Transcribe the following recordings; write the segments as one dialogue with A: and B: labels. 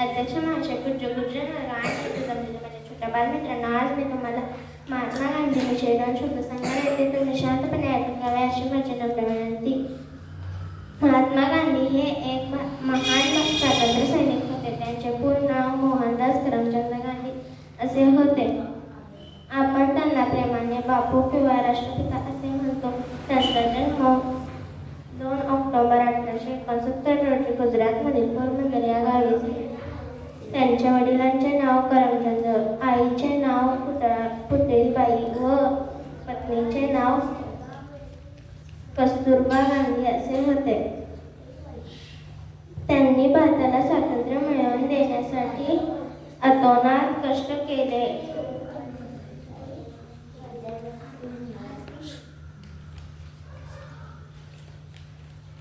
A: अध्यक्ष महाशय पूज्य गुरुजन आणि माझ्या छोट्या बालमित्रांनो आज मी तुम्हाला महात्मा गांधी विषयी दोन शब्द सांगणार आहे. ते तुम्ही शांतपणे ऐकून घ्यावे अशी माझी नम्र विनंती. महात्मा गांधी हे एक महान स्वातंत्र्य सैनिक होते. त्यांचे पूर्ण नाव मोहनदास करमचंद गांधी असे होते. आपण त्यांना प्रेमाने बापू किंवा राष्ट्रपिता असे म्हणतो. त्यांचा जन्म दोन ऑक्टोबर अठराशे एकोणसत्तर रोजी गुजरातमधील पोरबंदर या गावी त्यांच्या वडिलांचे नाव करमचंद आईचे नाव पुतळा पुतळीबाई व पत्नीचे नाव कस्तुरबा गांधी असे होते. त्यांनी भारताला स्वातंत्र्य मिळवून देण्यासाठी अतोनात कष्ट केले.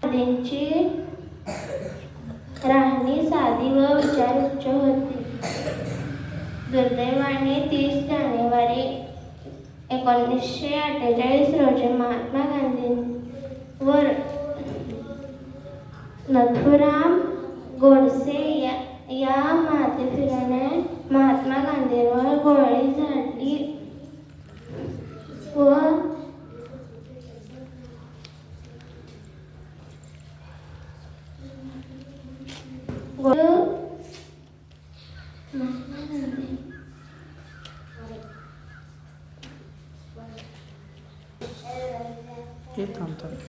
A: गांधींची राहणी साधी व विचार उच्च होती. दुर्दैवाने तीस जानेवारी एकोणीसशे अठ्ठेचाळीस रोजी महात्मा गांधींवर नथुराम गोडसे या या मातेफिराने महात्मा गांधींवर गोळी झाडली व गोळ महात्मा गांधी
B: हे थांबतात